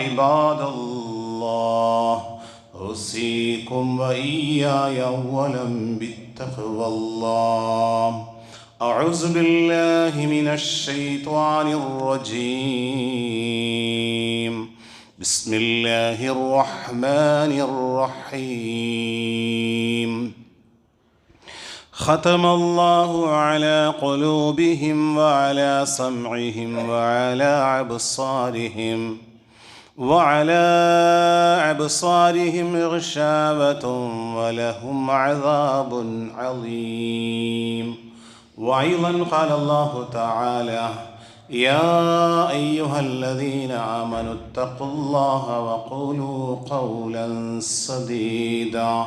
عباد الله. أوصيكم وإياي أولا بالتقوى الله. أعوذ بالله من الشيطان الرجيم. بسم الله الرحمن الرحيم. ختم الله على قلوبهم وعلى سمعهم وعلى أبصارهم. وعلى أبصارهم غشاوة ولهم عذاب عظيم. وأيضا قال الله تعالى يا أيها الذين آمنوا اتقوا الله وقولوا قولا سديدا.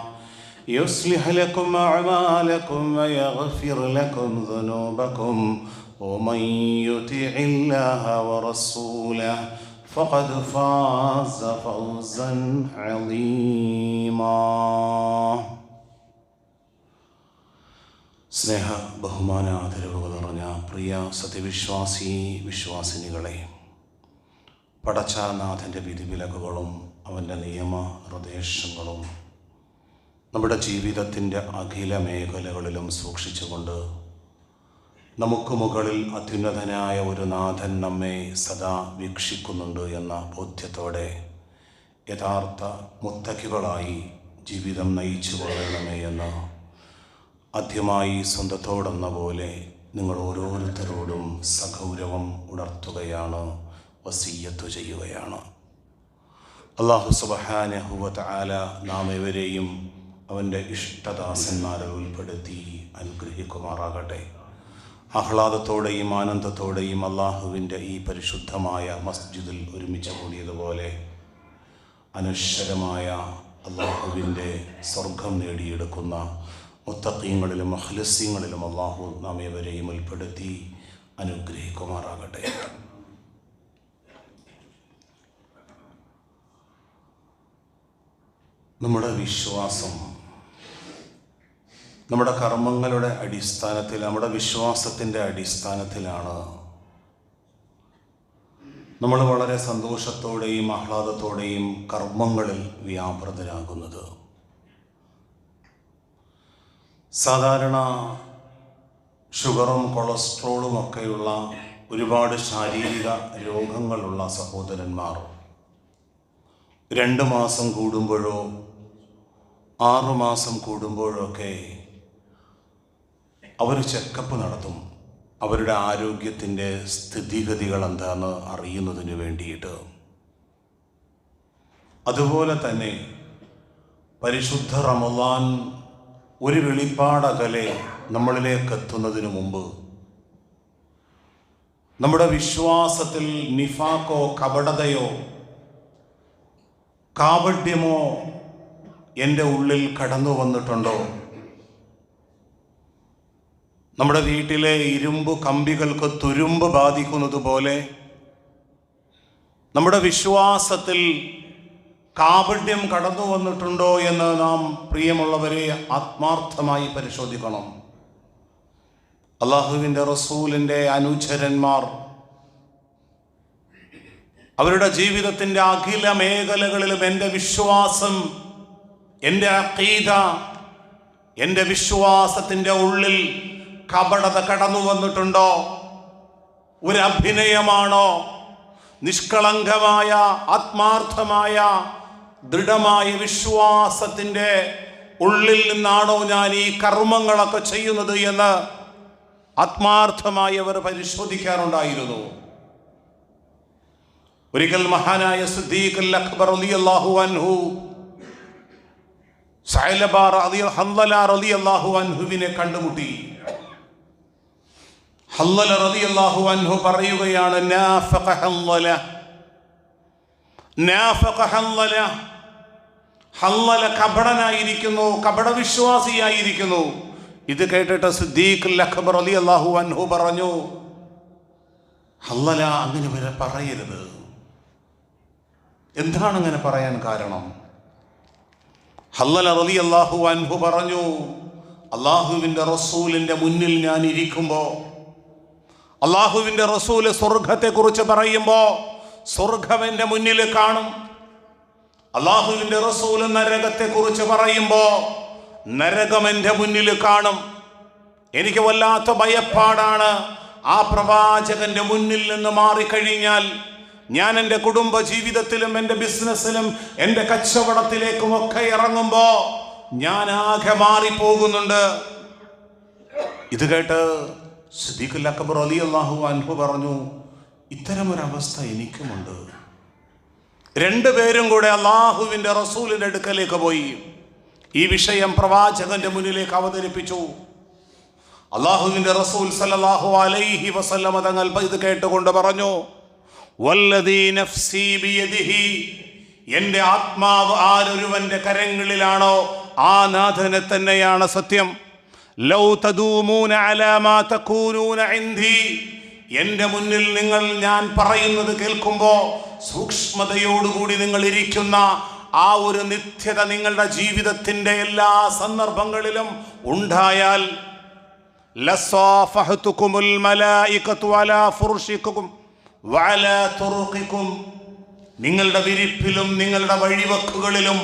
يصلح لكم أعمالكم ويغفر لكم ذنوبكم. ومن يطع الله ورسوله فقد فاز فوزا عظيما സ്നേഹ ബഹുമാന ആദരവുകൾ നിറഞ്ഞ പ്രിയ സത്യവിശ്വാസി വിശ്വാസിനികളെ പടച്ചാനാഥൻ്റെ വിധിവിലക്കുകളും അവൻ്റെ നിയമ നിർദ്ദേശങ്ങളും നമ്മുടെ ജീവിതത്തിൻ്റെ അഖില മേഖലകളിലും സൂക്ഷിച്ചുകൊണ്ട് നമുക്ക് മുകളിൽ അത്യുന്നതനായ ഒരു നാഥൻ നമ്മെ സദാ വീക്ഷിക്കുന്നുണ്ട് എന്ന ബോധ്യത്തോടെ യഥാർത്ഥ മുത്തക്കികളായി ജീവിതം നയിച്ചു കൊള്ളണമേ എന്ന് ആദ്യമായി സ്വന്തത്തോടെന്ന പോലെ നിങ്ങൾ ഓരോരുത്തരോടും സഗൗരവം ഉണർത്തുകയാണ് വസീയത്തു ചെയ്യുകയാണ്. അള്ളാഹു സുബഹാനഹുവത്ത് ആല നാം ഇവരെയും അവന്റെ ഇഷ്ടദാസന്മാരെ ഉൾപ്പെടുത്തി അനുഗ്രഹിക്കുമാറാകട്ടെ. ആഹ്ലാദത്തോടെയും ആനന്ദത്തോടെയും അള്ളാഹുവിന്റെ ഈ പരിശുദ്ധമായ മസ്ജിദിൽ ഒരുമിച്ച് കൂടിയതുപോലെ അനശ്വരമായ അള്ളാഹുവിന്റെ സ്വർഗം നേടിയെടുക്കുന്ന മുത്തക്കീങ്ങളിലും അഹ്ലസ്യങ്ങളിലും അള്ളാഹു നാം ഇവരെയും ഉൾപ്പെടുത്തി അനുഗ്രഹിക്കുമാറാകട്ടെ. നമ്മുടെ വിശ്വാസം നമ്മുടെ കർമ്മങ്ങളുടെ അടിസ്ഥാനത്തിൽ നമ്മുടെ വിശ്വാസത്തിന്റെ അടിസ്ഥാനത്തിലാണ്. നമ്മൾ വളരെ സന്തോഷത്തോടെയും ആഹ്ലാദത്തോടെയും കർമ്മങ്ങളിൽ വ്യാപൃതരാകുന്നത്. സാധാരണ ഷുഗറും കൊളസ്ട്രോളും ഒക്കെയുള്ള ഒരുപാട് ശാരീരിക രോഗങ്ങളുള്ള സഹോദരന്മാർ രണ്ട് മാസം കൂടുമ്പോഴോ ആറു മാസം കൂടുമ്പോഴൊക്കെ അവർ ചെക്കപ്പ് നടത്തും. അവരുടെ ആരോഗ്യത്തിന്റെ സ്ഥിതിഗതികൾ എന്താണെന്ന് അറിയുന്നതിന് വേണ്ടിയിട്ട്. അതുപോലെ തന്നെ പരിശുദ്ധ റമദാൻ ഒരു വെളിപ്പാടകലെ നമ്മളിലേക്ക് എത്തുന്നതിന് മുമ്പ് നമ്മുടെ വിശ്വാസത്തിൽ നിഫാക്കോ കപടതയോ കാപഢ്യമോ എന്റെ ഉള്ളിൽ കടന്നു വന്നിട്ടുണ്ടോ നമ്മുടെ വീട്ടിലെ ഇരുമ്പ് കമ്പികൾക്ക് തുരുമ്പ് ബാധിക്കുന്നത് പോലെ നമ്മുടെ വിശ്വാസത്തിൽ കാപഢ്യം കടന്നു വന്നിട്ടുണ്ടോ എന്ന് നാം പ്രിയമുള്ളവരെ ആത്മാർത്ഥമായി പരിശോധിക്കണം. അള്ളാഹുവിന്റെ റസൂലിന്റെ അനുചരന്മാർ അവരുടെ ജീവിതത്തിന്റെ അഖില മേഖലകളിലും എന്റെ വിശ്വാസം എന്റെ അക്കീത എന്റെ വിശ്വാസത്തിന്റെ ഉള്ളിൽ കപടത കടന്നു വന്നിട്ടുണ്ടോ? ഒരു അഭിനയമാണോ നിഷ്കളങ്കമായ ആത്മാർത്ഥമായ ദൃഢമായ വിശ്വാസത്തിന്റെ ഉള്ളിൽ നിന്നാണോ ഞാൻ ഈ കർമ്മങ്ങളൊക്കെ ചെയ്യുന്നത് എന്ന് ആത്മാർത്ഥമായി അവർ പരിശോധിക്കാറുണ്ടായിരുന്നു. ഒരിക്കൽ മഹാനായ സിദ്ദീഖ് അക്ബർ റളിയല്ലാഹു അൻഹു സൈലബ റളി അലി റളിയല്ലാഹു അൻഹുവിനെ കണ്ടുമുട്ടി. ഹല്ലല റളിയല്ലാഹു അൻഹു പറയുകയാണ് നാഫഖ ഹല്ലല. നാഫഖ ഹല്ലല. ഹല്ലല ഇത് കേട്ടിട്ട് സിദ്ദീഖ് അക്ബർ അള്ളാഹു അൻഹു പറഞ്ഞു ഹല്ലല അങ്ങനെ വരെ പറയരുത്. എന്താണ് അങ്ങനെ പറയാൻ കാരണം? ഹല്ലല റലി അള്ളാഹു അൻഹു പറഞ്ഞു അള്ളാഹുവിന്റെ റസൂലിന്റെ മുന്നിൽ ഞാൻ ഇരിക്കുമ്പോൾ അള്ളാഹുവിന്റെ റസൂൽ സ്വർഗത്തെക്കുറിച്ച് പറയുമ്പോൾ സ്വർഗം എന്റെ മുന്നിൽ കാണും. അള്ളാഹുവിന്റെ റസൂൽ നരകത്തെ കുറിച്ച് പറയുമ്പോൾ നരകം എന്റെ മുന്നിൽ കാണും. എനിക്ക് വല്ലാത്ത ഭയപ്പാടാണ്. ആ പ്രവാചകന്റെ മുന്നിൽ നിന്ന് മാറിക്കഴിഞ്ഞാൽ ഞാൻ എന്റെ കുടുംബ ജീവിതത്തിലും എന്റെ ബിസിനസ്സിലും എന്റെ കച്ചവടത്തിലേക്കും ഒക്കെ ഇറങ്ങുമ്പോൾ ഞാൻ ആകെ മാറിപ്പോകുന്നുണ്ട്. ഇത് കേട്ട് സിദ്ദീഖുൽ അക്ബർ അലി അള്ളാഹു അൻഹു പറഞ്ഞു ഇത്തരമൊരവസ്ഥ എനിക്കുമുണ്ട്. രണ്ടുപേരും കൂടെ അള്ളാഹുവിന്റെ റസൂലിന്റെ അടുക്കലേക്ക് പോയി. ഈ വിഷയം പ്രവാചകന്റെ മുന്നിലേക്ക് അവതരിപ്പിച്ചു. അള്ളാഹുവിന്റെ റസൂൽ സല്ലാഹു അലൈഹി വസല്ലമ തങ്ങൾ ഇത് കേട്ടുകൊണ്ട് പറഞ്ഞു എന്റെ ആത്മാവ് ആരൊരുവന്റെ കരങ്ങളിലാണോ ആ നാഥനെ തന്നെയാണ് സത്യം. ലൗ തദൂമൂന അലാ മാ തകൂനൂന ഇൻദി എന്റെ മുന്നിൽ നിങ്ങൾ ഞാൻ പറയുന്നത് കേൾക്കുമ്പോൾ സൂക്ഷ്മതയോടുകൂടി നിങ്ങൾ ഇരിക്കുന്ന ആ ഒരു നിത്യത നിങ്ങളുടെ ജീവിതത്തിന്റെ എല്ലാ സന്ദർഭങ്ങളിലും ഉണ്ടായാൽ നിങ്ങളുടെ വിരിപ്പിലും നിങ്ങളുടെ വഴിവക്കുകളിലും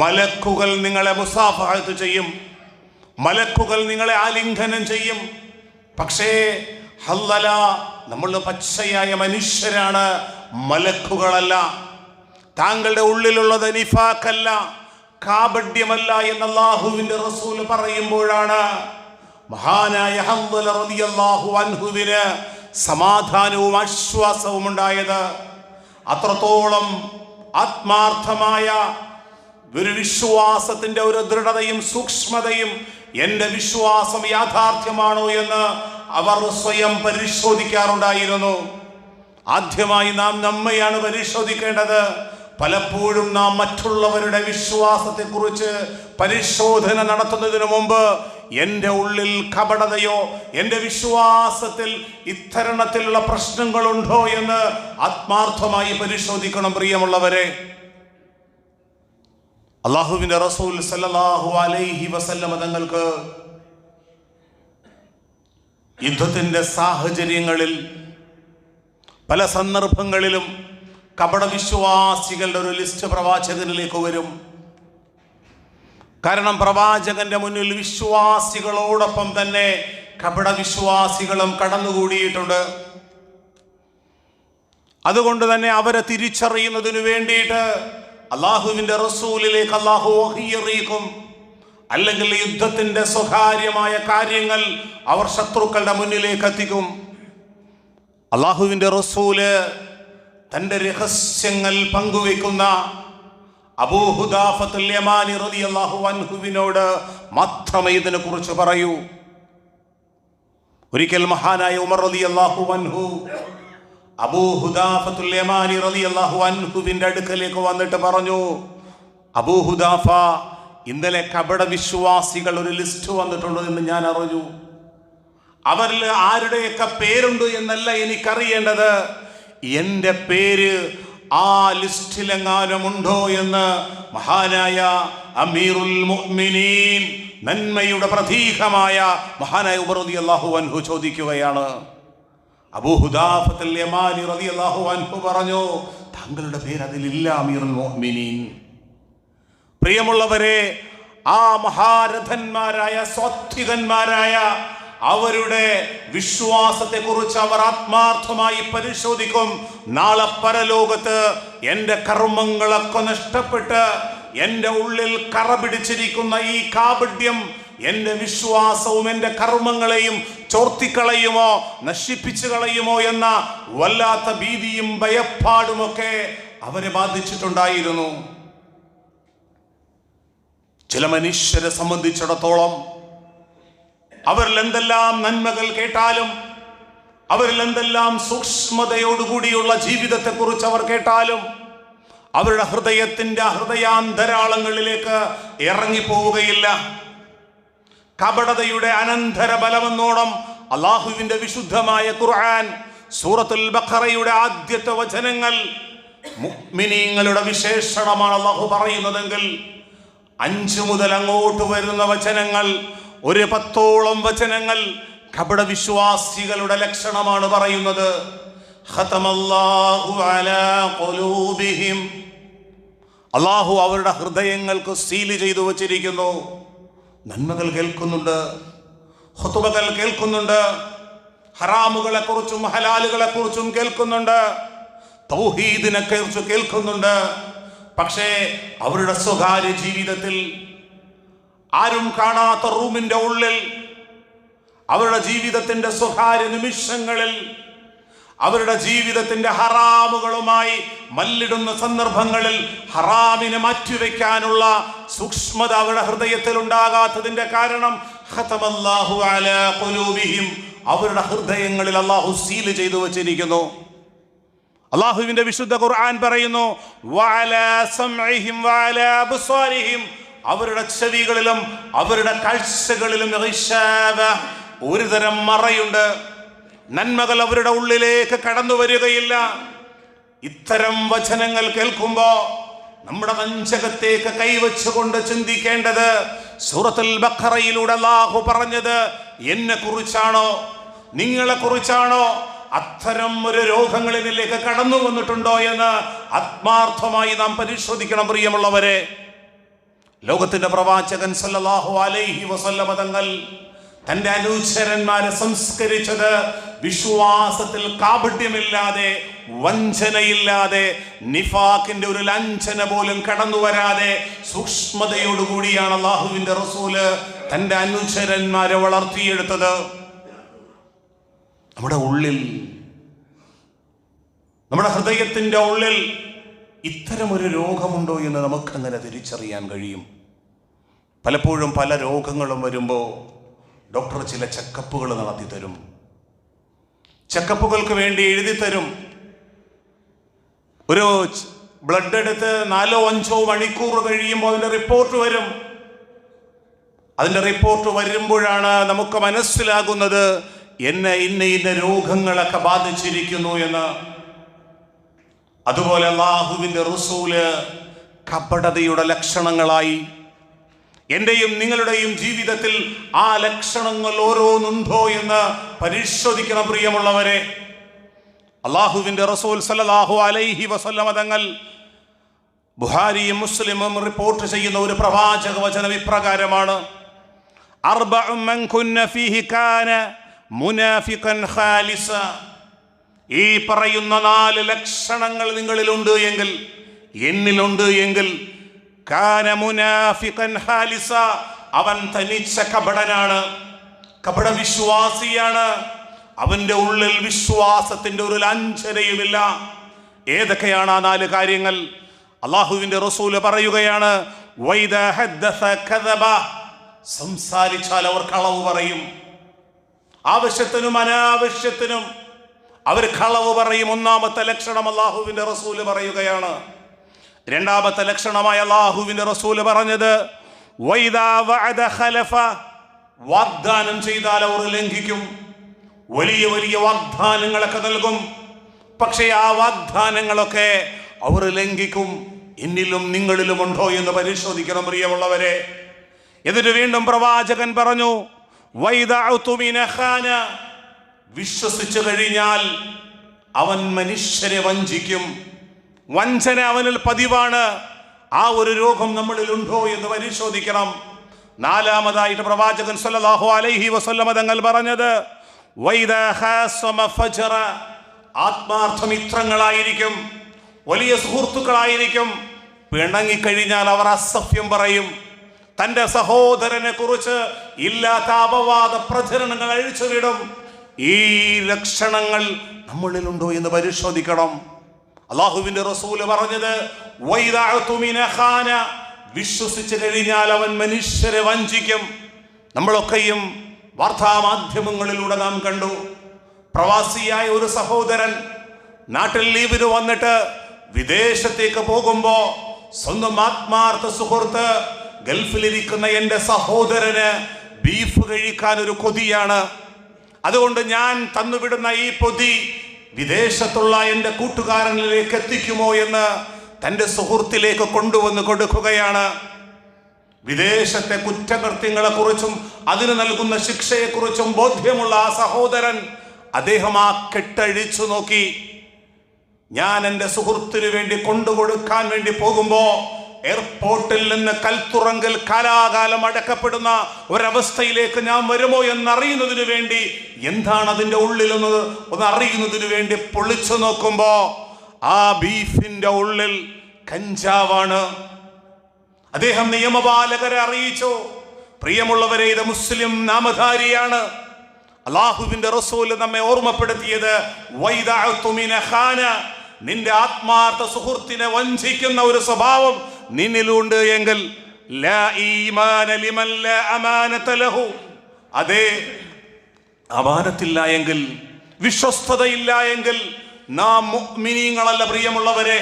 മലക്കുകൾ നിങ്ങളെ മുസാഫഹത്ത് ചെയ്യും. മലക്കുകൾ നിങ്ങളെ ആലിംഗനം ചെയ്യും. പക്ഷേ ഹല്ലല നമ്മൾ പച്ചയായ മനുഷ്യരാണ് മലക്കുകളല്ല. താങ്കളുടെ ഉള്ളിലുള്ളത് നിഫാക്കല്ല കാപഡ്യമല്ല എന്ന് അള്ളാഹുവിന്റെ റസൂൽ പറയുമ്പോഴാണ് മഹാനായ റളിയല്ലാഹു അൻഹുവിന് സമാധാനവും ആശ്വാസവും ഉണ്ടായത്. അത്രത്തോളം ആത്മാർത്ഥമായ ഒരു വിശ്വാസത്തിന്റെ ഒരു ദൃഢതയും സൂക്ഷ്മതയും എന്റെ വിശ്വാസം യാഥാർത്ഥ്യമാണോ എന്ന് അവർ സ്വയം പരിശോധിക്കാറുണ്ടായിരുന്നു. ആദ്യമായി നാം നമ്മയാണ് പരിശോധിക്കേണ്ടത്. പലപ്പോഴും നാം മറ്റുള്ളവരുടെ വിശ്വാസത്തെക്കുറിച്ച് പരിശോധന നടത്തുന്നതിന് മുമ്പ് എന്റെ ഉള്ളിൽ കപടതയോ എന്റെ വിശ്വാസത്തിൽ ഇത്തരണത്തിലുള്ള പ്രശ്നങ്ങളുണ്ടോ എന്ന് ആത്മാർത്ഥമായി പരിശോധിക്കണം പ്രിയമുള്ളവരെ. അള്ളാഹുവിന്റെ റസൂൽ സല്ലാഹു അലൈഹി വസല്ലമ തങ്ങൾക്ക് യുദ്ധത്തിന്റെ സാഹചര്യങ്ങളിൽ പല സന്ദർഭങ്ങളിലും കപടവിശ്വാസികളുടെ ഒരു ലിസ്റ്റ് പ്രവാചകനിലേക്ക് വരും. കാരണം പ്രവാചകന്റെ മുന്നിൽ വിശ്വാസികളോടൊപ്പം തന്നെ കപടവിശ്വാസികളും കടന്നുകൂടിയിട്ടുണ്ട്. അതുകൊണ്ട് തന്നെ അവരെ തിരിച്ചറിയുന്നതിന് വേണ്ടിയിട്ട് അള്ളാഹുവിന്റെ റസൂലിലേക്ക് അള്ളാഹു വഹിയറിയിക്കും അല്ലെങ്കിൽ യുദ്ധത്തിന്റെ സ്വകാര്യമായ കാര്യങ്ങൾ അവർ ശത്രുക്കളുടെ മുന്നിലേക്ക് എത്തിക്കും. അള്ളാഹുവിന്റെ റസൂൽ തന്റെ രഹസ്യങ്ങൾ പങ്കുവെക്കുന്ന അൻഹുവിനോട് മാത്രമേ ഇതിനെ കുറിച്ച് പറയൂ. ഒരിക്കൽ മഹാനായ ഉമർ റളിയല്ലാഹു അൻഹു അടുക്കലേക്ക് വന്നിട്ട് പറഞ്ഞു അബൂഹുദാഫ ഇന്നലെ കപട വിശ്വാസികൾ ഒരു ലിസ്റ്റ് വന്നിട്ടുണ്ട് എന്ന് ഞാൻ അറിഞ്ഞു. അവരിൽ ആരുടെയൊക്കെ പേരുണ്ട് എന്നല്ല എനിക്കറിയേണ്ടത്. എന്റെ പേര് ആ ലിസ്റ്റിലെങ്ങാനും ഉണ്ടോ എന്ന് മഹാനായ അമീറുൽ മുഅ്മിനീൻ നന്മയുടെ പ്രതീകമായ മഹാനായ ഉമർ അള്ളാഹു അൻഹു ചോദിക്കുകയാണ്. അൻഹു പറഞ്ഞു താങ്കളുടെ പേര് അതിലില്ല പ്രിയമുള്ളവരെ ആ മഹാരഥന്മാരായ സ്വത്വികന്മാരായ അവരുടെ വിശ്വാസത്തെ കുറിച്ച് അവർ ആത്മാർത്ഥമായി പരിശോധിക്കും. നാളെ പരലോകത്ത് എന്റെ കർമ്മങ്ങളൊക്കെ നഷ്ടപ്പെട്ട് എന്റെ ഉള്ളിൽ കറ പിടിച്ചിരിക്കുന്ന ഈ കാപഡ്യം എന്റെ വിശ്വാസവും എന്റെ കർമ്മങ്ങളെയും ചോർത്തിക്കളയുമോ നശിപ്പിച്ചു കളയുമോ എന്ന വല്ലാത്ത ഭീതിയും ഭയപ്പാടുമൊക്കെ അവരെ ബാധിച്ചിട്ടുണ്ടായിരുന്നു. ചില മനുഷ്യരെ സംബന്ധിച്ചിടത്തോളം അവരിൽ എന്തെല്ലാം നന്മകൾ കേട്ടാലും അവരിൽ എന്തെല്ലാം സൂക്ഷ്മതയോടുകൂടിയുള്ള ജീവിതത്തെക്കുറിച്ച് അവർ കേട്ടാലും അവരുടെ ഹൃദയത്തിന്റെ ഹൃദയാന്തരാളങ്ങളിലേക്ക് ഇറങ്ങിപ്പോവുകയില്ല. കപടതയുടെ അനന്തര ബലമെന്നോണം അള്ളാഹുവിന്റെ വിശുദ്ധമായ ഖുർആൻ സൂറത്തുൽ ബഖറയുടെ ആദ്യത്തെ വചനങ്ങൾ മുക്മിനീങ്ങളുടെ വിശേഷണമാണ് അള്ളാഹു പറയുന്നതെങ്കിൽ അഞ്ചു മുതൽ അങ്ങോട്ട് വരുന്ന വചനങ്ങൾ ഒരു പത്തോളം വചനങ്ങൾ കപട വിശ്വാസികളുടെ ലക്ഷണമാണ് പറയുന്നത്. അള്ളാഹു അവരുടെ ഹൃദയങ്ങൾക്ക് സീൽ ചെയ്തു വച്ചിരിക്കുന്നു. നന്മകൾ കേൾക്കുന്നുണ്ട് ഹുതുബകൾ കേൾക്കുന്നുണ്ട് ഹറാമുകളെ കുറിച്ചും ഹലാലുകളെ കുറിച്ചും കേൾക്കുന്നുണ്ട് തൗഹീദിനെ കുറിച്ച് കേൾക്കുന്നുണ്ട്. പക്ഷേ അവരുടെ സ്വകാര്യ ജീവിതത്തിൽ ആരും കാണാത്ത റൂമിന്റെ ഉള്ളിൽ അവരുടെ ജീവിതത്തിന്റെ സ്വകാര്യ നിമിഷങ്ങളിൽ അവരുടെ ജീവിതത്തിന്റെ ഹറാമുകളുമായി മല്ലിടുന്ന സന്ദർഭങ്ങളിൽ ഹറാമിനെ മാറ്റിവെക്കാനുള്ള സൂക്ഷ്മത അവരുടെ ഹൃദയത്തിൽ ഉണ്ടാകാത്തതിന്റെ കാരണം അവരുടെ ഹൃദയങ്ങളിൽ അള്ളാഹു സീൽ ചെയ്തു വച്ചിരിക്കുന്നു. അള്ളാഹുവിന്റെ വിശുദ്ധ ഖുർആൻ പറയുന്നു അവരുടെ ചെവികളിലും അവരുടെ കാഴ്ചകളിലും ഒരുതരം മറയുണ്ട്. നന്മകൾ അവരുടെ ഉള്ളിലേക്ക് കടന്നു വരികയില്ല. ഇത്തരം വചനങ്ങൾ കേൾക്കുമ്പോ നമ്മുടെ വഞ്ചകത്തേക്ക് കൈവച്ചുകൊണ്ട് ചിന്തിക്കേണ്ടത് സൂറത്തുൽ ബഖറയിലൂടെ അല്ലാഹു പറഞ്ഞത് എന്നെ കുറിച്ചാണോ നിങ്ങളെ കുറിച്ചാണോ അത്തരം ഒരു രോഗങ്ങളിലേക്ക് കടന്നു വന്നിട്ടുണ്ടോ എന്ന് ആത്മാർത്ഥമായി നാം പരിശോധിക്കണം പ്രിയമുള്ളവരെ. ലോകത്തിന്റെ പ്രവാചകൻ സല്ലല്ലാഹു അലൈഹി വസല്ലമ തങ്ങൾ തന്റെ അനുചരന്മാരെ സംസ്കരിച്ചത് വിശ്വാസത്തിൽ കാപട്യമില്ലാതെ വഞ്ചനയില്ലാതെ നിഫാക്കിന്റെ ഒരു ലഞ്ചന പോലും കടന്നു വരാതെ സൂക്ഷ്മതയോടുകൂടിയാണ് അള്ളാഹുവിന്റെ റസൂൽ തന്റെ അനുചരന്മാരെ വളർത്തിയെടുത്തത്. നമ്മുടെ ഉള്ളിൽ നമ്മുടെ ഹൃദയത്തിന്റെ ഉള്ളിൽ ഇത്തരമൊരു രോഗമുണ്ടോ എന്ന് നമുക്കങ്ങനെ തിരിച്ചറിയാൻ കഴിയും. പലപ്പോഴും പല രോഗങ്ങളും വരുമ്പോൾ ഡോക്ടർ ചില ചെക്കപ്പുകൾ നടത്തി തരും ചെക്കപ്പുകൾക്ക് വേണ്ടി എഴുതി തരും. ഒരു ബ്ലഡ് എടുത്ത് നാലോ അഞ്ചോ മണിക്കൂർ കഴിയുമ്പോൾ അതിന്റെ റിപ്പോർട്ട് വരും. അതിന്റെ റിപ്പോർട്ട് വരുമ്പോഴാണ് നമുക്ക് മനസ്സിലാകുന്നത് എന്നെ ഇന്ന ഇന്ന രോഗങ്ങളൊക്കെ ബാധിച്ചിരിക്കുന്നു എന്ന്. അതുപോലെ അള്ളാഹുവിന്റെ റുസൂൽ കപടതയുടെ ലക്ഷണങ്ങളായി എന്റെയും നിങ്ങളുടെയും ജീവിതത്തിൽ ആ ലക്ഷണങ്ങൾ ഓരോന്നുണ്ടോ എന്ന് പരിശോധിക്കണം പ്രിയമുള്ളവരെ. അള്ളാഹുവിന്റെ റസൂൽ സല്ലാഹു അലൈഹി വസല്ലമ തങ്ങൾ ബുഹാരിയും മുസ്ലിമും റിപ്പോർട്ട് ചെയ്യുന്ന ഒരു പ്രവാചക വചന വിപ്രകാരമാണ്. ഈ പറയുന്ന നാല് ലക്ഷണങ്ങൾ നിങ്ങളിലുണ്ട് എങ്കിൽ എന്നിലുണ്ട് എങ്കിൽ കാന ഹാലിസ. അവൻ തനിച്ച കപടനാണ്. കപട വിശ്വാസിയാണ്. അവന്റെ ഉള്ളിൽ വിശ്വാസത്തിന്റെ ഒരു ലാഞ്ചനയുമില്ല. ഏതൊക്കെയാണ് ആ നാല് കാര്യങ്ങൾ? അള്ളാഹുവിന്റെ റസൂൽ പറയുകയാണ് സംസാരിച്ചാൽ അവർ കളവ് പറയും. ആവശ്യത്തിനും അനാവശ്യത്തിനും അവർ കളവ് പറയും. ഒന്നാമത്തെ ലക്ഷണം അള്ളാഹുവിന്റെ റസൂൽ പറയുകയാണ് രണ്ടാമത്തെ ലക്ഷണമായ അള്ളാഹുവിന്റെ റസൂൽ പറഞ്ഞത് വാഗ്ദാനം ചെയ്താൽ അവർ ലംഘിക്കും. വലിയ വലിയ വാഗ്ദാനങ്ങളൊക്കെ നൽകും. പക്ഷേ ആ വാഗ്ദാനങ്ങളൊക്കെ അവർ ലംഘിക്കും. എന്നിലും നിങ്ങളിലും ഉണ്ടോ എന്ന് പരിശോധിക്കണം പ്രിയമുള്ളവരെ. എന്നിട്ട് വീണ്ടും പ്രവാചകൻ പറഞ്ഞു. വിശ്വസിച്ചു കഴിഞ്ഞാൽ അവൻ മനുഷ്യരെ വഞ്ചിക്കും. വഞ്ചന അവനിൽ പതിവാണ്. ആ ഒരു രോഗം നമ്മളിൽ ഉണ്ടോ എന്ന് പരിശോധിക്കണം. നാലാമതായിട്ട് പ്രവാചകൻ സല്ലല്ലാഹു അലൈഹി വസല്ലമ തങ്ങൾ പറഞ്ഞത്. ആത്മാർത്ഥമിത്രങ്ങളായിരിക്കും വലിയ സുഹൃത്തുക്കളായിരിക്കും. പിണങ്ങിക്കഴിഞ്ഞാൽ അവർ അസഭ്യം പറയും. തന്റെ സഹോദരനെ കുറിച്ച് ഇല്ലാത്ത അപവാദ പ്രചരണങ്ങൾ അഴിച്ചുവിടും. ഈ ലക്ഷണങ്ങൾ നമ്മളിലുണ്ടോ എന്ന് പരിശോധിക്കണം. അള്ളാഹുവിന്റെ റസൂൽ പറഞ്ഞത്. വിശ്വസിച്ചു കഴിഞ്ഞാൽ അവൻ മനുഷ്യരെ വഞ്ചിക്കും നമ്മളൊക്കെയും വാർത്താമാധ്യമങ്ങളിലൂടെ നാം കണ്ടു പ്രവാസിയായ ഒരു സഹോദരൻ നാട്ടിൽ ലീവിന് വന്നിട്ട് വിദേശത്തേക്ക് പോകുമ്പോ സ്വന്തം ആത്മാർത്ഥ സുഹൃത്ത് ഗൾഫിലിരിക്കുന്ന എന്റെ സഹോദരന് ബീഫ് കഴിക്കാൻ ഒരു കൊതിയാണ് അതുകൊണ്ട് ഞാൻ തന്നുവിടുന്ന ഈ പൊതി വിദേശത്തുള്ള എന്റെ കൂട്ടുകാരനിലേക്ക് എത്തിക്കുമോ എന്ന് തന്റെ സുഹൃത്തിലേക്ക് കൊണ്ടുവന്ന് കൊടുക്കുകയാണ്. വിദേശത്തെ കുറ്റകൃത്യങ്ങളെ കുറിച്ചും അതിന് നൽകുന്ന ശിക്ഷയെക്കുറിച്ചും ബോധ്യമുള്ള ആ സഹോദരൻ അദ്ദേഹം ആ കെട്ടഴിച്ചു നോക്കി. ഞാൻ എന്റെ സുഹൃത്തിനു വേണ്ടി കൊണ്ടുകൊടുക്കാൻ വേണ്ടി പോകുമ്പോ എയർപോർട്ടിൽ നിന്ന് കൽത്തുറങ്കൽ കാലാകാലം അടക്കപ്പെടുന്ന ഒരവസ്ഥയിലേക്ക് ഞാൻ വരുമോ എന്നറിയുന്നതിന് വേണ്ടി എന്താണ് അതിന്റെ ഉള്ളിൽ ഒന്ന് അറിയുന്നതിനു വേണ്ടി പൊളിച്ചു നോക്കുമ്പോൾ ആ ബീഫിന്റെ ഉള്ളിൽ കഞ്ചാവാണ്. അദ്ദേഹം നിയമപാലകരെ അറിയിച്ചു. പ്രിയമുള്ളവരെ ഇത് മുസ്ലിം നാമധാരിയാണ്. അള്ളാഹുവിന്റെ റസൂൽ നമ്മെ ഓർമ്മപ്പെടുത്തിയത് മിന ഖാന. നിന്റെ ആത്മാർത്ഥ സുഹൃത്തിനെ വഞ്ചിക്കുന്ന ഒരു സ്വഭാവം നിന്നിലുണ്ട് എങ്കിൽ. അതെ അമാനത്തില്ല എങ്കിൽ വിശ്വസ്തതയില്ല എങ്കിൽ നാം മുഅ്മിനീങ്ങളല്ല പ്രിയമുള്ളവരെ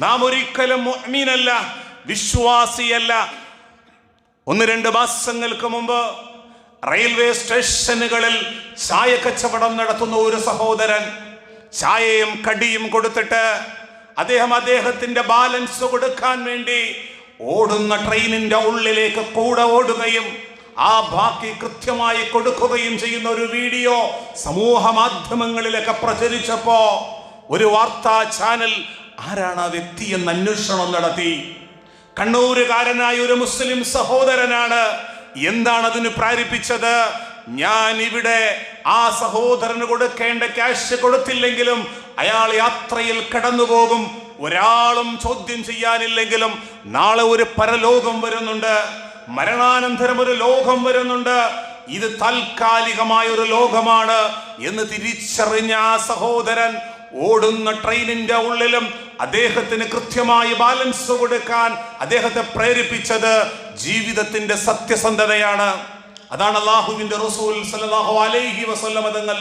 നാം ഒരിക്കലും വിശ്വാസിയല്ല ഒന്ന് രണ്ട് മാസങ്ങൾക്ക് മുമ്പ് റെയിൽവേ സ്റ്റേഷനുകളിൽ ചായക്കച്ചവടം നടത്തുന്ന ഒരു സഹോദരൻ ചായയും കടിയും കൊടുത്തിട്ട് അദ്ദേഹം അദ്ദേഹത്തിന്റെ ബാലൻസ് കൊടുക്കാൻ വേണ്ടി ഓടുന്ന ട്രെയിനിന്റെ ഉള്ളിലേക്ക് കൂടെ ഓടുകയും ആ ബാക്കി കൃത്യമായി കൊടുക്കുകയും ചെയ്യുന്ന ഒരു വീഡിയോ സമൂഹ മാധ്യമങ്ങളിലൊക്കെ പ്രചരിച്ചപ്പോ ഒരു വാർത്താ ചാനൽ ആരാണ് ആ വ്യക്തി എന്ന് അന്വേഷണം നടത്തി. കണ്ണൂരുകാരനായ ഒരു മുസ്ലിം സഹോദരനാണ്. എന്താണ് അതിന് പ്രേരിപ്പിച്ചത്? ഞാൻ ഇവിടെ ആ സഹോദരന് കൊടുക്കേണ്ട ക്യാഷ് കൊടുത്തില്ലെങ്കിലും അയാൾ യാത്രയിൽ കടന്നുപോകും. ഒരാളും ചോദ്യം ചെയ്യാനില്ലെങ്കിലും നാളെ ഒരു പരലോകം വരുന്നുണ്ട്. മരണാനന്തരം ഒരു ലോകം വരുന്നുണ്ട്. ഇത് താൽക്കാലികമായ ഒരു ലോകമാണ് എന്ന് തിരിച്ചറിഞ്ഞ ആ സഹോദരൻ ഓടുന്ന ട്രെയിനിന്റെ ഉള്ളിലും അദ്ദേഹത്തിന് കൃത്യമായി ബാലൻസ് കൊടുക്കാൻ അദ്ദേഹത്തെ പ്രേരിപ്പിച്ചത് ജീവിതത്തിന്റെ സത്യസന്ധതയാണ്. അതാണ് അള്ളാഹുവിന്റെ റസൂൽ സല്ലല്ലാഹു അലൈഹി വസല്ലമ തങ്ങൾ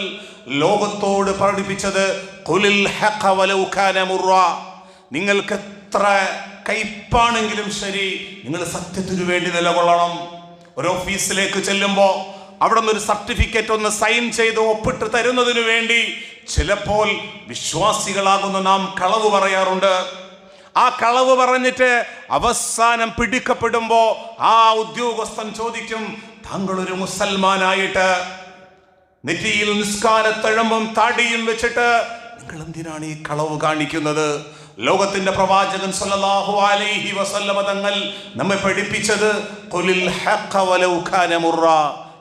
ലോകത്തോട് പഠിപ്പിച്ചത്. ഖുലിൽ ഹഖ വലൗ കാന മുറ നിങ്ങൾക്ക് എത്ര കയ്പാണെങ്കിലും ശരി നിങ്ങൾ സത്യത്തിനു വേണ്ടി നിലകൊള്ളണം. ഒരു ഓഫീസിലേക്ക് ചെല്ലുമ്പോൾ അവിടെ നിന്ന് ഒരു സർട്ടിഫിക്കറ്റ് ഒന്ന് സൈൻ ചെയ്ത് ഒപ്പിട്ട് തരുന്നതിനു വേണ്ടി ചിലപ്പോൾ വിശ്വാസികളാകുന്ന നാം കളവ് പറയാറുണ്ട്. ആ കളവ് പറഞ്ഞിട്ട് അവസാനം പിടിക്കപ്പെടുമ്പോൾ ആ ഉദ്യോഗസ്ഥൻ ചോദിക്കും താങ്കൾ ഒരു മുസൽമാനായിട്ട് നെറ്റിയിൽ നിസ്കാരത്തഴമ്പും താടിയും വെച്ചിട്ട് നിങ്ങൾ എന്തിനാണ് ഈ കളവ് കാണിക്കുന്നത്? ലോകത്തിന്റെ പ്രവാചകൻ സല്ലല്ലാഹു അലൈഹി വസല്ലമ തങ്ങൾ നമ്മെ പഠിപ്പിച്ചത് ഖുലിൽ കാന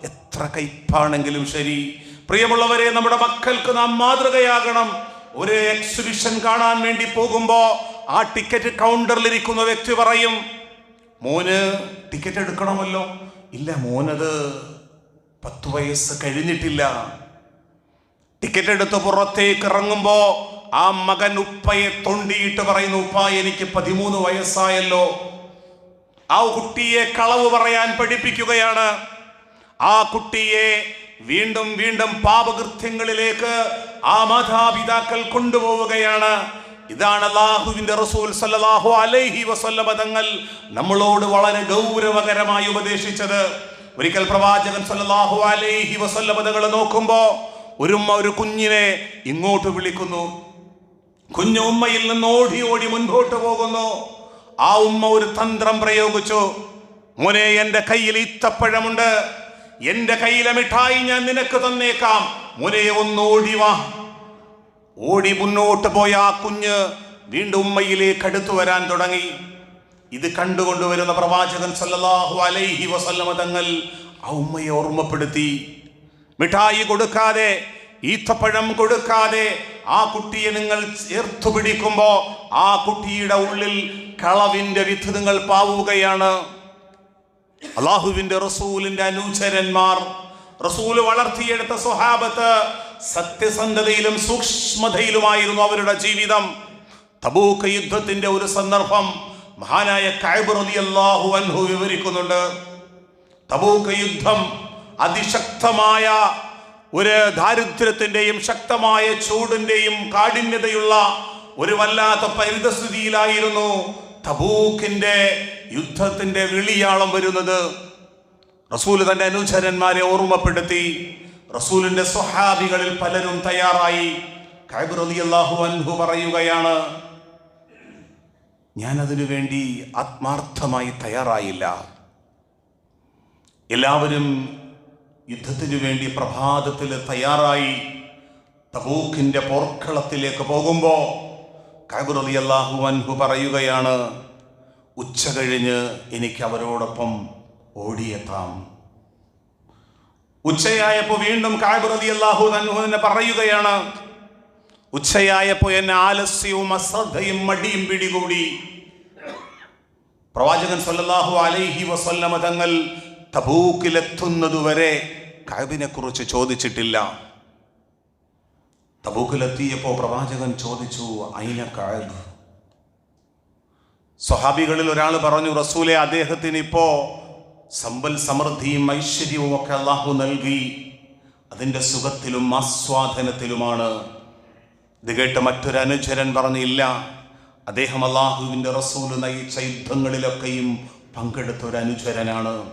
എത്ര കയ്പാണെങ്കിലും ശരി. പ്രിയമുള്ളവരെ നമ്മുടെ മക്കൾക്ക് നാം മാതൃകയാകണം. ഒരു എക്സിബിഷൻ കാണാൻ വേണ്ടി പോകുമ്പോ ആ ടിക്കറ്റ് കൗണ്ടറിൽ ഇരിക്കുന്ന വ്യക്തി പറയും മോന് ടിക്കറ്റ് എടുക്കണമല്ലോ. ഇല്ല മോനത് പത്ത് വയസ്സ് കഴിഞ്ഞിട്ടില്ല. ടിക്കറ്റ് എടുത്ത് പുറത്തേക്ക് ഇറങ്ങുമ്പോ ആ മകൻ ഉപ്പയെ തൊണ്ടിയിട്ട് പറയുന്നു ഉപ്പ എനിക്ക് പതിമൂന്ന് വയസ്സായല്ലോ. ആ കുട്ടിയെ കളവ് പറയാൻ പഠിപ്പിക്കുകയാണ്. ആ കുട്ടിയെ വീണ്ടും വീണ്ടും പാപകൃത്യങ്ങളിലേക്ക് ആ മാതാപിതാക്കൾ കൊണ്ടുപോവുകയാണ്. ഇതാണ് അള്ളാഹുവിന്റെ റസൂൽ സല്ലല്ലാഹു അലൈഹി വസല്ലമ തങ്ങൾ നമ്മളോട് വളരെ ഗൗരവകരമായി ഉപദേശിച്ചത്. ഒരിക്കൽ പ്രവാചകൻ സല്ലല്ലാഹു അലൈഹി വസല്ലമ തങ്ങൾ നോക്കുമ്പോ ഒരു ഒരു കുഞ്ഞിനെ ഇങ്ങോട്ട് വിളിക്കുന്നു. കുഞ്ഞു ഉമ്മയിൽ നിന്ന് ഓടി ഓടി മുൻപോട്ട് പോകുന്നു. ആ ഉമ്മ ഒരു തന്ത്രം പ്രയോഗിച്ചു. മോനെ എന്റെ കയ്യിൽ ഈത്തപ്പഴമുണ്ട്. എന്റെ കയ്യിലെ മിഠായി ഞാൻ നിനക്ക് തന്നേക്കാം. മോനെ ഒന്ന് ഓടി വാ. ഓടി മുന്നോട്ട് പോയ ആ കുഞ്ഞ് വീണ്ടും ഉമ്മയിലേക്ക് അടുത്തു വരാൻ തുടങ്ങി. ഇത് കണ്ടുകൊണ്ടുവരുന്ന പ്രവാചകൻ സല്ലല്ലാഹു അലൈഹി വസല്ലമ തങ്ങൾ ആ ഉമ്മയെ ഓർമ്മപ്പെടുത്തി. മിഠായി കൊടുക്കാതെ ഈത്തപ്പഴം കൊടുക്കാതെ ആ കുട്ടിയെ നിങ്ങൾ ചേർത്തു പിടിക്കുമ്പോ ആ കുട്ടിയുടെ ഉള്ളിൽ കളവിന്റെ വിത്ത് നിങ്ങൾ പാവുകയാണ്. അള്ളാഹുവിന്റെ റസൂലിന്റെ അനുചരന്മാർ റസൂൽ വളർത്തിയെടുത്ത സ്വഹാബത്ത് സത്യസന്ധതയിലും സൂക്ഷ്മതയിലുമായിരുന്നു അവരുടെ ജീവിതം. തബൂക്ക് യുദ്ധത്തിന്റെ ഒരു സന്ദർഭം മഹാനായ കഅബ് റളിയല്ലാഹു അൻഹു വിവരിക്കുന്നുണ്ട്. തബൂക്ക് യുദ്ധം അതിശക്തമായ ഒരു ദാരിദ്ര്യത്തിന്റെയും ശക്തമായ ചൂടിന്റെയും കാഠിന്യതയുള്ള ഒരു വല്ലാത്ത പരിതസ്ഥിതിയിലായിരുന്നു തബൂക്കിന്റെ യുദ്ധത്തിന്റെ വിളിയാളം വരുന്നത്. റസൂൽ തന്റെ അനുചരന്മാരെ ഓർമ്മപ്പെടുത്തി. റസൂലിന്റെ സ്വഹാബികളിൽ പലരും തയ്യാറായി. അൻഹു പറയുകയാണ് ഞാൻ അതിനു വേണ്ടി ആത്മാർത്ഥമായി തയ്യാറായില്ല. എല്ലാവരും യുദ്ധത്തിനു വേണ്ടി പ്രഭാതത്തിൽ തയ്യാറായി തബൂക്കിന്റെ പോർക്കളത്തിലേക്ക് പോകുമ്പോ കൈബുറലി അള്ളാഹു അൻഹു പറയുകയാണ് ഉച്ച കഴിഞ്ഞ് എനിക്ക് അവരോടൊപ്പം ഓടിയെത്താം. ഉച്ചയായപ്പോ വീണ്ടും കാബുറലി അള്ളാഹു തന്നെ പറയുകയാണ്. ഉച്ചയായപ്പോ എന്നെ ആലസ്യവും അശ്രദ്ധയും മടിയും പിടികൂടി. പ്രവാചകൻ സല്ലല്ലാഹു അലൈഹി വസല്ലമ തങ്ങൾ തബൂക്കിലെത്തുന്നതുവരെ കഴിവിനെ കുറിച്ച് ചോദിച്ചിട്ടില്ല. തബൂക്കിലെത്തിയപ്പോൾ പ്രവാചകൻ ചോദിച്ചു അയിന കഴിവ് സ്വഹാബികളിൽ ഒരാൾ പറഞ്ഞു റസൂലെ അദ്ദേഹത്തിന് ഇപ്പോ സമ്പൽ സമൃദ്ധിയും ഐശ്വര്യവും ഒക്കെ അള്ളാഹു നൽകി. അതിന്റെ സുഖത്തിലും ആസ്വാദനത്തിലുമാണ്. ഇത് കേട്ട് മറ്റൊരു അനുചരൻ പറഞ്ഞില്ല അദ്ദേഹം അള്ളാഹുവിന്റെ റസൂൽ നയിച്ച യുദ്ധങ്ങളിലൊക്കെയും പങ്കെടുത്ത ഒരു അനുചരനാണ്.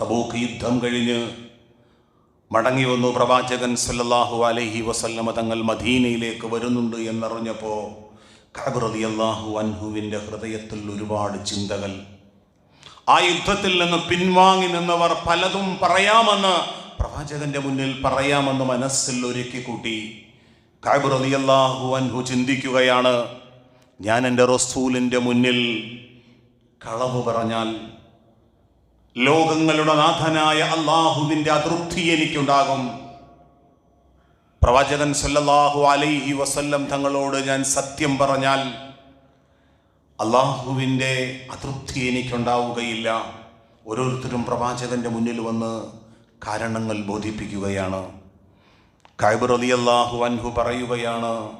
തബൂക്ക് യുദ്ധം കഴിഞ്ഞ് മടങ്ങി വന്നു പ്രവാചകൻ സല്ലല്ലാഹു അലൈഹി വസല്ലമ തങ്ങൾ മദീനയിലേക്ക് വരുന്നുണ്ട് എന്നറിഞ്ഞപ്പോൾ കബറലി അള്ളാഹു അൻഹുവിന്റെ ഹൃദയത്തിൽ ഒരുപാട് ചിന്തകൾ ആ യുദ്ധത്തിൽ നിന്ന് പിൻവാങ്ങി നിന്നവർ പലതും പറയാമെന്ന് പ്രവാചകന്റെ മുന്നിൽ പറയാമെന്ന് മനസ്സിൽ ഒരുക്കി കൂട്ടി. കാബ് അൻഹു ചിന്തിക്കുകയാണ് ഞാൻ എന്റെ റസൂലിന്റെ മുന്നിൽ കളവ് പറഞ്ഞാൽ ലോകങ്ങളുടെ നാഥനായ അള്ളാഹുവിന്റെ അതൃപ്തി എനിക്കുണ്ടാകും. പ്രവാചകൻ സല്ലല്ലാഹു അലൈഹി വസല്ലം തങ്ങളോട് ഞാൻ സത്യം പറഞ്ഞാൽ അള്ളാഹുവിന്റെ അതൃപ്തി എനിക്കുണ്ടാവുകയില്ല. ഓരോരുത്തരും പ്രവാചകന്റെ മുന്നിൽ വന്ന് കാരണങ്ങൾ ബോധിപ്പിക്കുകയാണ്. കൈബർ അലി അള്ളാഹു അൻഹു പറയുകയാണ്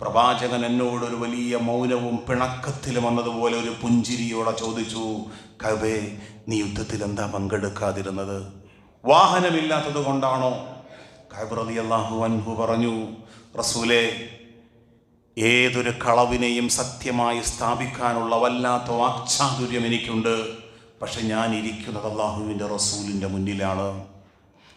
പ്രവാചകൻ എന്നോട് ഒരു വലിയ മൗനവും പിണക്കത്തിലും വന്നതുപോലെ ഒരു പുഞ്ചിരിയോടെ ചോദിച്ചു കൈബേ നീ യുദ്ധത്തിൽ എന്താ പങ്കെടുക്കാതിരുന്നത്? വാഹനമില്ലാത്തത് കൊണ്ടാണോ? കൈബർ അലി അള്ളാഹു അൻഹു പറഞ്ഞു റസൂലെ ഏതൊരു കളവിനെയും സത്യമായി സ്ഥാപിക്കാനുള്ള വല്ലാത്ത വാക്ചാതുര്യം എനിക്കുണ്ട്. പക്ഷെ ഞാൻ ഇരിക്കുന്നത് അള്ളാഹുവിന്റെ റസൂലിന്റെ മുന്നിലാണ്.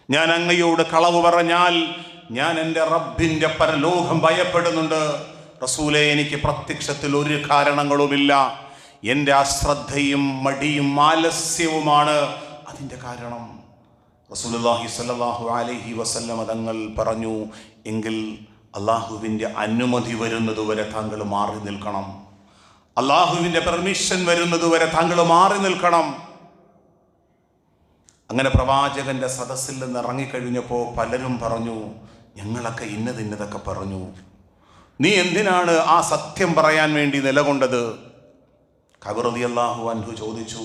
ഞാൻ അങ്ങയോട് കളവ് പറഞ്ഞാൽ ഞാൻ എന്റെ റബ്ബിന്റെ പരലോകം ഭയപ്പെടുന്നുണ്ട്. റസൂലെ എനിക്ക് പ്രത്യക്ഷത്തിൽ ഒരു കാരണങ്ങളുമില്ല. എന്റെ അശ്രദ്ധയും മടിയും ആലസ്യവുമാണ് അതിന്റെ കാരണം. റസൂലുള്ളാഹി സ്വല്ലല്ലാഹു അലൈഹി വസല്ലമ തങ്ങൾ പറഞ്ഞു എങ്കിൽ അള്ളാഹുവിന്റെ അനുമതി വരുന്നതുവരെ താങ്കൾ മാറി നിൽക്കണം. അള്ളാഹുവിന്റെ പെർമിഷൻ വരുന്നതുവരെ താങ്കൾ മാറി നിൽക്കണം. അങ്ങനെ പ്രവാചകന്റെ സദസ്സിൽ നിന്ന് ഇറങ്ങിക്കഴിഞ്ഞപ്പോൾ പലരും പറഞ്ഞു ഞങ്ങളൊക്കെ ഇന്നത് ഇന്നതൊക്കെ പറഞ്ഞു. നീ എന്തിനാണ് ആ സത്യം പറയാൻ വേണ്ടി നിലകൊണ്ടത്? കബറതി അള്ളാഹു അൻഹു ചോദിച്ചു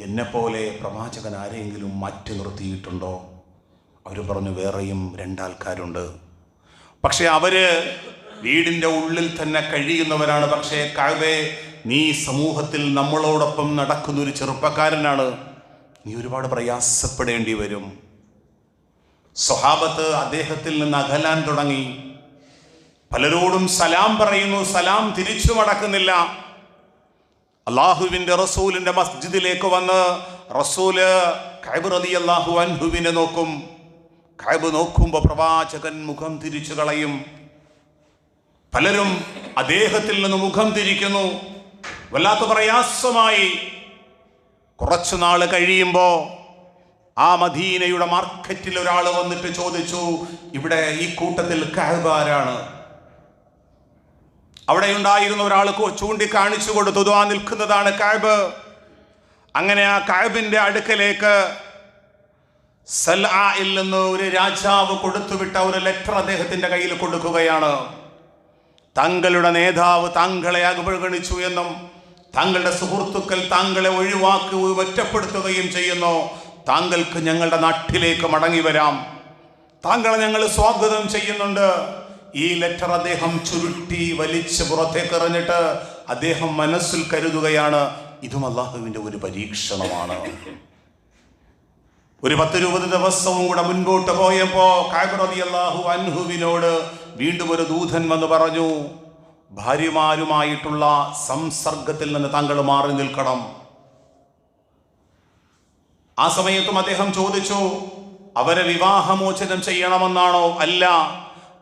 എന്നെപ്പോലെ പ്രവാചകൻ ആരെങ്കിലും മാറ്റി നിർത്തിയിട്ടുണ്ടോ? അവർ പറഞ്ഞു വേറെയും രണ്ടാൾക്കാരുണ്ട്. പക്ഷെ അവർ വീടിന്റെ ഉള്ളിൽ തന്നെ കഴിയുന്നവരാണ്. പക്ഷേ കഴവേ നീ സമൂഹത്തിൽ നമ്മളോടൊപ്പം നടക്കുന്ന ഒരു ചെറുപ്പക്കാരനാണ്. നീ ഒരുപാട് പ്രയാസപ്പെടേണ്ടി വരും. സ്വഹാബത്ത് അദ്ദേഹത്തിൽ നിന്ന് അകലാൻ തുടങ്ങി. പലരോടും സലാം പറയുന്നു സലാം തിരിച്ചു മടക്കുന്നില്ല. അള്ളാഹുവിന്റെ റസൂലിന്റെ മസ്ജിദിലേക്ക് വന്ന് റസൂൽ കൈബ് റലി അള്ളാഹു അൻഹുവിനെ നോക്കും. കൈബ് നോക്കുമ്പോൾ പ്രവാചകൻ മുഖം തിരിച്ചു കളയും. പലരും അദ്ദേഹത്തിൽ നിന്ന് മുഖം തിരിക്കുന്നു. വല്ലാത്ത പ്രയാസമായി. കുറച്ചു നാൾ കഴിയുമ്പോൾ ആ മദീനയുടെ മാർക്കറ്റിൽ ഒരാൾ വന്നിട്ട് ചോദിച്ചു ഇവിടെ ഈ കൂട്ടത്തിൽ കഹബാരാണ് അവിടെ ഉണ്ടായിരുന്ന ഒരാൾ ചൂണ്ടി ചൂണ്ടിക്കാണിച്ചു കൊടുത്തു ആ നിൽക്കുന്നതാണ് കാബ് അങ്ങനെ ആ കാബിന്റെ അടുക്കലേക്ക് സൽആയിൽ നിന്ന് ഒരു രാജാവ് കൊടുത്തുവിട്ട ഒരു ലെറ്റർ അദ്ദേഹത്തിന്റെ കയ്യിൽ കൊടുക്കുകയാണ്. തങ്ങളുടെ നേതാവ് താങ്കളെ അവഗണിച്ചു എന്നും താങ്കളുടെ സുഹൃത്തുക്കൾ താങ്കളെ ഒഴിവാക്കുകയും ഒറ്റപ്പെടുത്തുകയും ചെയ്യുന്നു. താങ്കൾക്ക് ഞങ്ങളുടെ നാട്ടിലേക്ക് മടങ്ങി വരാം. താങ്കളെ ഞങ്ങൾ സ്വാഗതം ചെയ്യുന്നുണ്ട്. ഈ ലെറ്റർ അദ്ദേഹം ചുരുട്ടി വലിച്ച് പുറത്തേക്ക് എറിഞ്ഞിട്ട് അദ്ദേഹം മനസ്സിൽ കരുതുകയാണ് ഇതും അള്ളാഹുവിന്റെ ഒരു പരീക്ഷണമാണ്. ഒരു പത്ത് രൂപത് ദിവസവും കൂടെ മുൻപോട്ട് പോയപ്പോ അള്ളാഹു അൻഹുവിനോട് വീണ്ടും ഒരു ദൂതൻ വന്ന് പറഞ്ഞു ഭാര്യമാരുമായിട്ടുള്ള സംസർഗത്തിൽ നിന്ന് താങ്കൾ മാറി നിൽക്കണം. ആ സമയത്തും അദ്ദേഹം ചോദിച്ചു അവരെ വിവാഹമോചനം ചെയ്യണമെന്നാണോ? അല്ല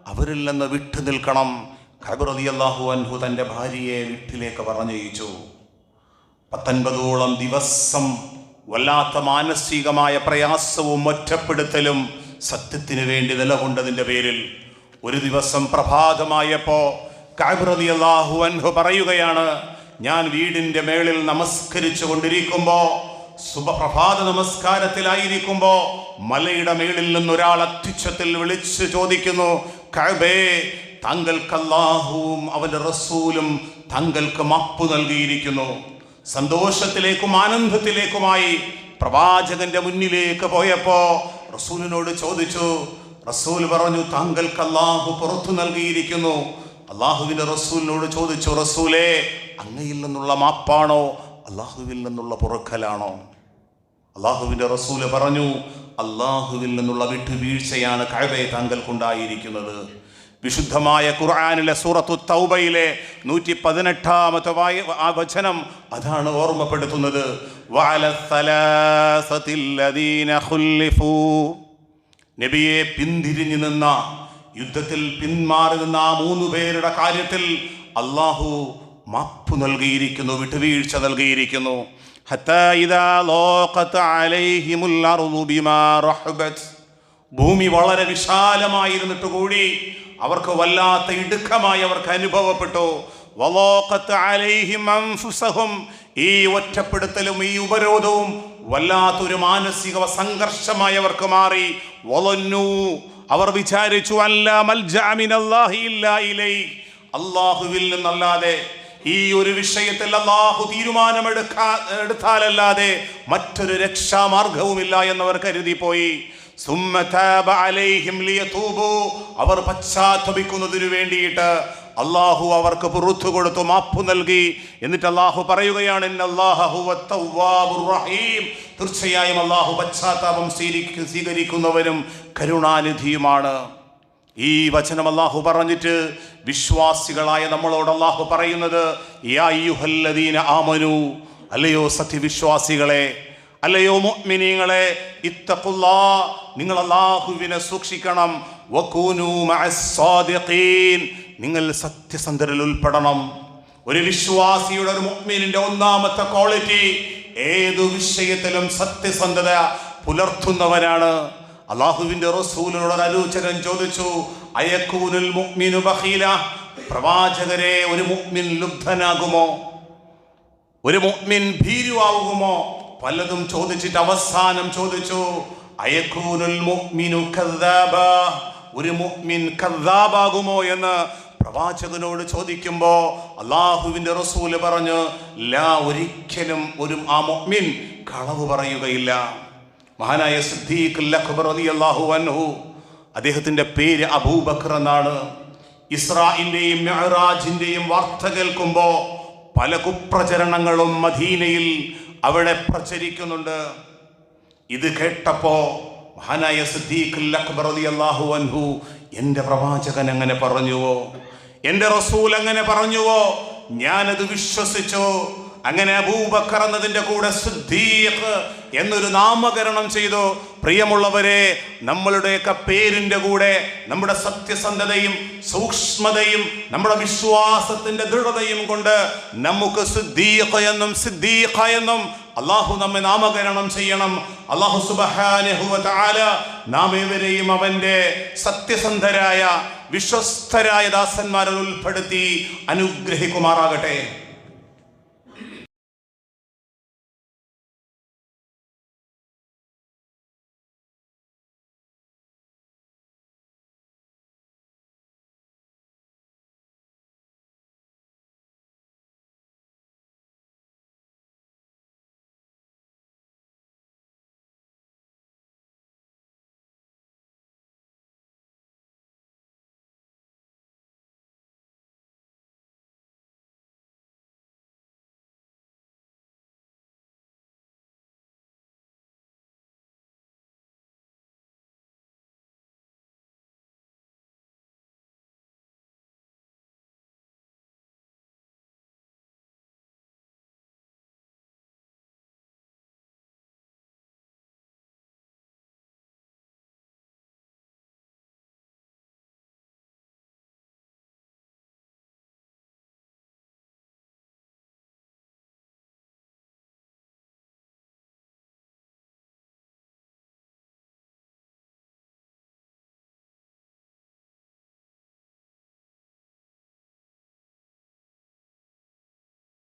അവരിൽ നിന്ന് വിട്ടു നിൽക്കണം. ഖബറതി അൻഹു തന്റെ ഭാര്യയെ വീട്ടിലേക്ക് പറഞ്ഞയച്ചു. പത്തൊൻപതോളം ദിവസം വല്ലാത്ത മാനസികമായ പ്രയാസവും ഒറ്റപ്പെടുത്തലും സത്യത്തിന് വേണ്ടി നിലകൊണ്ടതിന്റെ പേരിൽ. ഒരു ദിവസം പ്രഭാതമായപ്പോൾ കാബ്രതി അൻഹു പറയുകയാണ് ഞാൻ വീടിന്റെ മേളിൽ നമസ്കരിച്ചു കൊണ്ടിരിക്കുമ്പോ സുബപ്രഭാത നമസ്കാരത്തിലായിരിക്കുമ്പോ മലയുടെ മേളിൽ നിന്നൊരാൾ അത്യുച്ഛത്തിൽ വിളിച്ച് ചോദിക്കുന്നു കഴബേ താങ്കൾക്ക് അല്ലാഹുവും അവന്റെ റസൂലും താങ്കൾക്ക് മാപ്പ് നൽകിയിരിക്കുന്നു. സന്തോഷത്തിലേക്കും ആനന്ദത്തിലേക്കുമായി പ്രവാചകന്റെ മുന്നിലേക്ക് പോയപ്പോ റസൂലിനോട് ചോദിച്ചു റസൂൽ പറഞ്ഞു താങ്കൾക്ക് അള്ളാഹു പുറത്തു നൽകിയിരിക്കുന്നു. അള്ളാഹുവിന്റെ റസൂലിനോട് ചോദിച്ചു റസൂലേ അങ്ങയിൽ നിന്നുള്ള മാപ്പാണോ? അള്ളാഹുവിൽ നിന്നുള്ള പുറക്കലാണോ? അള്ളാഹുവിന്റെ റസൂൽ പറഞ്ഞു അള്ളാഹുവിൽ നിന്നുള്ള വിട്ടുവീഴ്ചയാണ് കഴവയെ താങ്കൾക്കുണ്ടായിരിക്കുന്നത്. വിശുദ്ധമായ ഖുർആാനിലെ സൂറത്തു തൗബയിലെ നൂറ്റി പതിനെട്ടാമത്തെ വായ ആ വചനം അതാണ് ഓർമ്മപ്പെടുത്തുന്നത്. നബിയെ പിന്തിരിഞ്ഞു നിന്ന യുദ്ധത്തിൽ പിന്മാറി നിന്ന ആ മൂന്ന് പേരുടെ കാര്യത്തിൽ അള്ളാഹു മാപ്പ് നൽകിയിരിക്കുന്നു വിട്ടുവീഴ്ച നൽകിയിരിക്കുന്നു. ഭൂമി വളരെ വിശാലമായിരുന്നിട്ട് കൂടി അവർക്ക് വല്ലാത്ത ഇടുക്കമായി അവർക്ക് അനുഭവപ്പെട്ടു. ഈ ഒറ്റപ്പെടുത്തലും ഈ ഉപരോധവും വല്ലാത്തൊരു മാനസിക സംഘർഷമായി അവർക്ക് മാറി. വലന്നു. അവർ വിചാരിച്ചു അള്ളാഹുവിൽ നിന്നല്ലാതെ ഈ ഒരു വിഷയത്തിൽ അള്ളാഹു തീരുമാനമെടുക്കാ എടുത്താലല്ലാതെ മറ്റൊരു രക്ഷാമാർഗവുമില്ല എന്നവർ കരുതിപ്പോയി. അവർ പശ്ചാത്തപിക്കുന്നതിനു വേണ്ടിയിട്ട് അള്ളാഹു അവർക്ക് പുറത്തു കൊടുത്തു മാപ്പു നൽകി. എന്നിട്ട് അള്ളാഹു പറയുകയാണ്. തീർച്ചയായും അള്ളാഹു പശ്ചാത്താപം സ്വീകരിക്കുന്നവരും കരുണാനിധിയുമാണ്. ഈ വചനം അള്ളാഹു പറഞ്ഞിട്ട് വിശ്വാസികളായ നമ്മളോട് അള്ളാഹു പറയുന്നത് "യാ അയ്യുഹല്ലദീന ആമനു. അല്ലയോ സത്യവിശ്വാസികളെ അല്ലയോ മുഅ്മിനീങ്ങളെ ഇത്തഖുല്ലാ നിങ്ങൾ അല്ലാഹുവിനെ സൂക്ഷിക്കണം വകൂനു മഅസ്സാദിഖീൻ നിങ്ങൾ സത്യസന്ധരിൽ ഉൾപ്പെടണം. ഒരു വിശ്വാസിയുടെ ഒരു മുഅ്മിനിന്റെ ഒന്നാമത്തെ ക്വാളിറ്റി ഏതു വിഷയത്തിലും സത്യസന്ധത പുലർത്തുന്നവനാണ്. അള്ളാഹുവിന്റെ റസൂലിനോട് അലൂചകൻ ചോദിച്ചു അയക്കൂനുൽ മുഅ്മിനു ബഖീല പ്രവാചകരെ ഒരു മുഅ്മിൻ ലുബ്ധനാകുമോ? ഒരു മുഅ്മിൻ ഭീരുവാകുമോ? പലതും ചോദിച്ചിട്ട് അവസാനം ചോദിച്ചു അയക്കൂനുൽ മുഅ്മിനു കദ്ദാബ? ഒരു മുഅ്മിൻ കദ്ദാബാകുമോ? എന്ന് പ്രവാചകനോട് ചോദിക്കുമ്പോ അള്ളാഹുവിന്റെ റസൂൽ പറഞ്ഞു ലാ ഒരിക്കലും ഒരു ആ മുഅ്മിൻ കളവ് പറയുകയില്ല. മഹാനായ സിദ്ദീഖ് റളിയല്ലാഹു അൻഹു അദ്ദേഹത്തിന്റെ പേര് അബൂബക്കർ എന്നാണ്. ഇസ്രായിന്റെയും മെഹറാജിന്റെയും വാർത്ത കേൾക്കുമ്പോ പല കുപ്രചരണങ്ങളും മദീനയിൽ അവിടെ പ്രചരിക്കുന്നുണ്ട്. ഇത് കേട്ടപ്പോ മഹാനായ സിദ്ദീഖ് അക്ബർ അള്ളാഹു അൻഹു എന്റെ പ്രവാചകൻ അങ്ങനെ പറഞ്ഞുവോ? എന്റെ റസൂൽ അങ്ങനെ പറഞ്ഞുവോ? ഞാനത് വിശ്വസിച്ചു. അങ്ങനെ അബൂബക്കർ എന്നതിന്റെ കൂടെ സിദ്ദീഖ് എന്നൊരു നാമകരണം ചെയ്തു. പ്രിയമുള്ളവരെ നമ്മളുടെയൊക്കെ പേരിന്റെ കൂടെ നമ്മുടെ സത്യസന്ധതയും സൂക്ഷ്മതയും നമ്മുടെ വിശ്വാസത്തിന്റെ ദൃഢതയും കൊണ്ട് നമുക്ക് സിദ്ദീഖ് എന്നും സിദ്ദീഖ എന്നും അള്ളാഹു നമ്മെ നാമകരണം ചെയ്യണം. അള്ളാഹു സുബ്ഹാനഹു വ തആല നാം ഇവരെയും അവന്റെ സത്യസന്ധരായ വിശ്വസ്തരായ ദാസന്മാരിൽ ഉൾപ്പെടുത്തി അനുഗ്രഹിക്കുമാറാകട്ടെ.